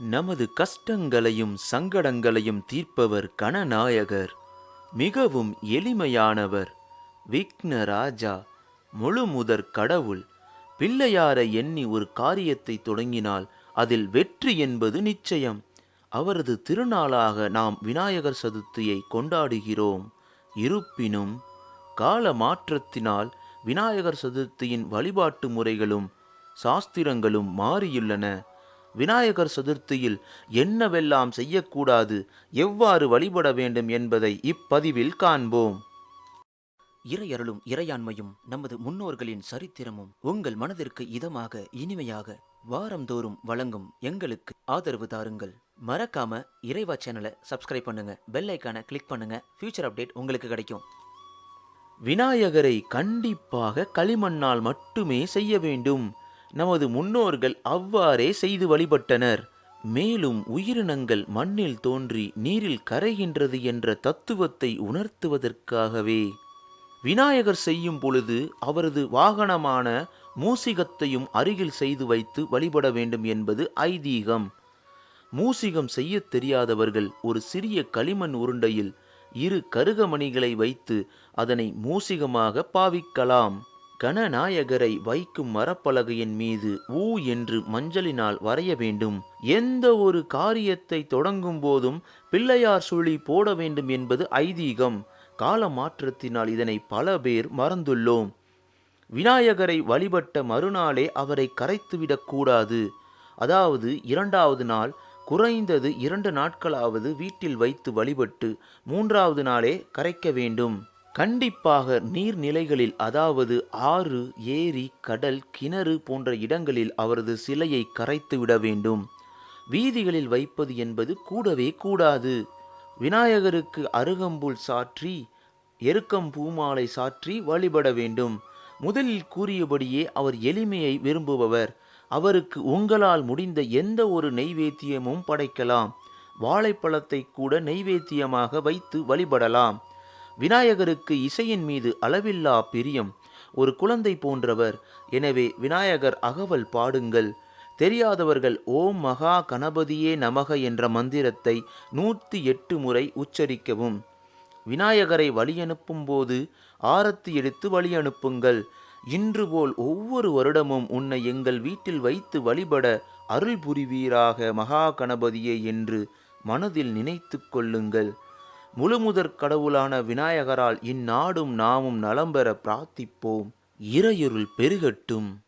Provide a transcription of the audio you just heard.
நமது கஷ்டங்களையும் சங்கடங்களையும் தீர்ப்பவர் கணநாயகர் மிகவும் எளிமையானவர். விக்னராஜா முழுமுதற் கடவுள் பிள்ளையாரை எண்ணி ஒரு காரியத்தை தொடங்கினால் அதில் வெற்றி என்பது நிச்சயம். அவரது திருநாளாக நாம் விநாயகர் சதுர்த்தியை கொண்டாடுகிறோம். இருப்பினும் கால மாற்றத்தினால் விநாயகர் சதுர்த்தியின் வழிபாட்டு முறைகளும் சாஸ்திரங்களும் மாறியுள்ளன. விநாயகர் சதுர்த்தியில் என்னவெல்லாம் செய்யக்கூடாது எவ்வாறு வழிபட வேண்டும் என்பதை இப்பதிவில் காண்போம். இறையருளும் இறையாண்மையும் நமது முன்னோர்களின் சரித்திரமும் உங்கள் மனதிற்கு இதமாக இனிமையாக வாரந்தோறும் வழங்கும் எங்களுக்கு ஆதரவு தாருங்கள். மறக்காம இறைவா சேனலை சப்ஸ்கிரைப் பண்ணுங்க பெல் ஐக்கானை கிளிக் பண்ணுங்க ஃபியூச்சர் அப்டேட் உங்களுக்கு கிடைக்கும். விநாயகரை கண்டிப்பாக களிமண்ணால் மட்டுமே செய்ய வேண்டும். நமது முன்னோர்கள் அவ்வாறே செய்து வழிபட்டனர். மேலும் உயிரினங்கள் மண்ணில் தோன்றி நீரில் கரைகின்றது என்ற தத்துவத்தை உணர்த்துவதற்காகவே. விநாயகர் செய்யும் பொழுது அவரது வாகனமான மூசிகத்தையும் அருகில் செய்து வைத்து வழிபட வேண்டும் என்பது ஐதீகம். மூசிகம் செய்யத் தெரியாதவர்கள் ஒரு சிறிய களிமண் உருண்டையில் இரு கருகமணிகளை வைத்து அதனை மூசிகமாக பாவிக்கலாம். கணநாயகரை வைக்கும் மரப்பலகையின் மீது ஊ என்று மஞ்சளினால் வரைய வேண்டும். எந்த ஒரு காரியத்தை தொடங்கும் போதும் பிள்ளையார் சுழி போட வேண்டும் என்பது ஐதீகம். கால மாற்றத்தினால் இதனை பல பேர் மறந்துள்ளோம். விநாயகரை வழிபட்ட மறுநாளே அவரை கரைத்துவிடக்கூடாது அதாவது இரண்டாவது நாள் குறைந்தது இரண்டு நாட்களாவது வீட்டில் வைத்து வழிபட்டு மூன்றாவது நாளே கரைக்க வேண்டும். கண்டிப்பாக நீர்நிலைகளில் அதாவது ஆறு ஏரி கடல் கிணறு போன்ற இடங்களில் அவரது சிலையை கரைத்து விட வேண்டும். வீதிகளில் வைப்பது என்பது கூடவே கூடாது. விநாயகருக்கு அருகம்புல் சாற்றி எருக்கம் பூமாலை சாற்றி வழிபட வேண்டும். முதலில் கூறியபடியே அவர் எளிமையை விரும்புபவர். அவருக்கு உங்களால் முடிந்த எந்த ஒரு நெய்வேத்தியமும் படைக்கலாம். வாழைப்பழத்தை கூட நெய்வேத்தியமாக வைத்து வழிபடலாம். விநாயகருக்கு இசையின் மீது அளவில்லா பிரியம். ஒரு குழந்தை போன்றவர். எனவே விநாயகர் அகவல் பாடுங்கள். தெரியாதவர்கள் ஓம் மகா கணபதியே நமக என்ற மந்திரத்தை நூற்றி எட்டு முறை உச்சரிக்கவும். விநாயகரை வழியனுப்பும் போது ஆரத்தி எடுத்து வழியனுப்புங்கள். இன்று போல் ஒவ்வொரு வருடமும் உன்னை எங்கள் வீட்டில் வைத்து வழிபட அருள் புரிவீராக மகா கணபதியே என்று மனதில் நினைத்து கொள்ளுங்கள். முழுமுதற் கடவுளான விநாயகரால் இந்நாடும் நாமும் நலம் பெற பிரார்த்திப்போம். இறையுருள் பெருகட்டும்.